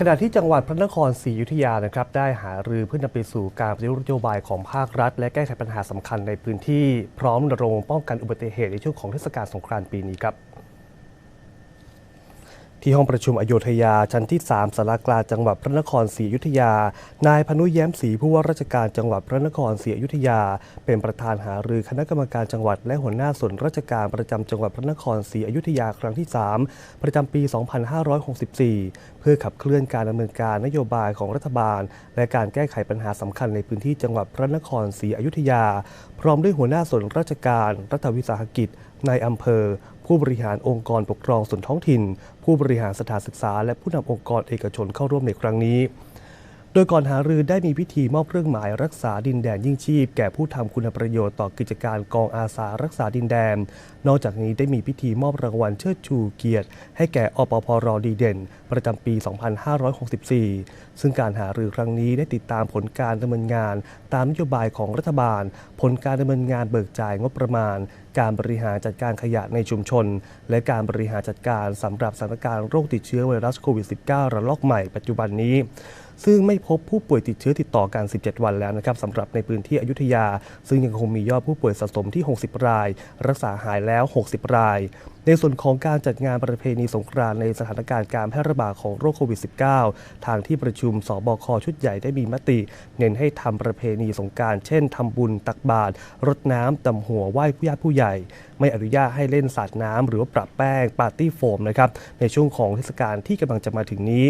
ขณะที่จังหวัดพระนครศรีอยุธยานะครับได้หารือเพื่อนำไปสู่การปฏิรูปนโยบายของภาครัฐ และแก้ไขปัญหาสำคัญในพื้นที่พร้อมรณรงค์ป้องกันอุบัติเหตุในช่วงของเทศกาลสงกรานต์ปีนี้ครับ ที่ห้องประชุมอโยธยาชั้นที่ 3สารากลางจังหวัดพระนครศรีอยุธยา นายพนุแย้มศรีผู้ว่าราชการจังหวัดพระนครศรีอยุธยา เป็นประธานหารือคณะกรรมการจังหวัดและหัวหน้าส่วนราชการประจำจังหวัดพระนครศรีอยุธยาครั้งที่ 3 ประจำปี 2564 เพื่อขับเคลื่อนการดำเนินการนโยบายของรัฐบาล และการแก้ไขปัญหาสำคัญในพื้นที่จังหวัดพระนครศรีอยุธยา พร้อมด้วยหัวหน้าส่วนราชการ รัฐวิสาหกิจนายอำเภอ ผู้บริหารองค์กรปกครองส่วนท้องถิ่น ผู้บริหารสถานศึกษา และผู้นำองค์กรเอกชนเข้าร่วมในครั้งนี้ ดยก่อนหารือได้มีพิธีมอบเครื่องหมายรักษาดินแดนยิ่งชีพ แก่ผู้ทำคุณประโยชน์ต่อกิจการกองอาสารักษาดินแดน นอกจากนี้ได้มีพิธีมอบรางวัลเชิดชูเกียรติ ให้แก่อปพรดีเด่น ประจำปี 2564 ซึ่งการหารือครั้งนี้ได้ติดตามผลการดำเนินงาน ตามนโยบายของรัฐบาล ผลการดำเนินงานเบิกจ่ายงบประมาณ การบริหารจัดการขยะในชุมชน และการบริหารจัดการสำหรับสถานการณ์โรคติดเชื้อไวรัสโควิด -19 ระลอกใหม่ปัจจุบันนี้ ซึ่งไม่พบผู้ป่วยติดเชื้อติดต่อกัน 17 วันแล้วนะครับสำหรับในพื้นที่อยุธยา ซึ่งยังคงมียอดผู้ป่วยสะสมที่ 60 ราย รักษาหายแล้ว 60 ราย ในส่วนของการจัดงานประเพณีสงกรานต์ในสถานการณ์การแพร่ระบาดของโรคโควิด -19 ทางที่ประชุมสบคชุดใหญ่ได้มีมติ เน้นให้ทำประเพณีสงการเช่นทำบุญตักบาตรรดน้ำดำหัวไหว้ผู้ญาติผู้ใหญ่ ไม่อนุญาตให้เล่นสาดน้ำหรือว่าปรับแป้งปาร์ตี้โฟมนะครับในช่วงของเทศกาลที่กำลังจะมาถึงนี้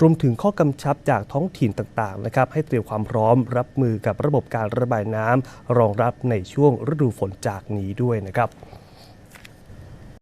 รวมถึงข้อกำชับจากท้องถิ่นต่างๆนะครับให้เตรียมความพร้อมรับมือกับระบบการระบายน้ำรองรับในช่วงฤดูฝนจากนี้ด้วยนะครับ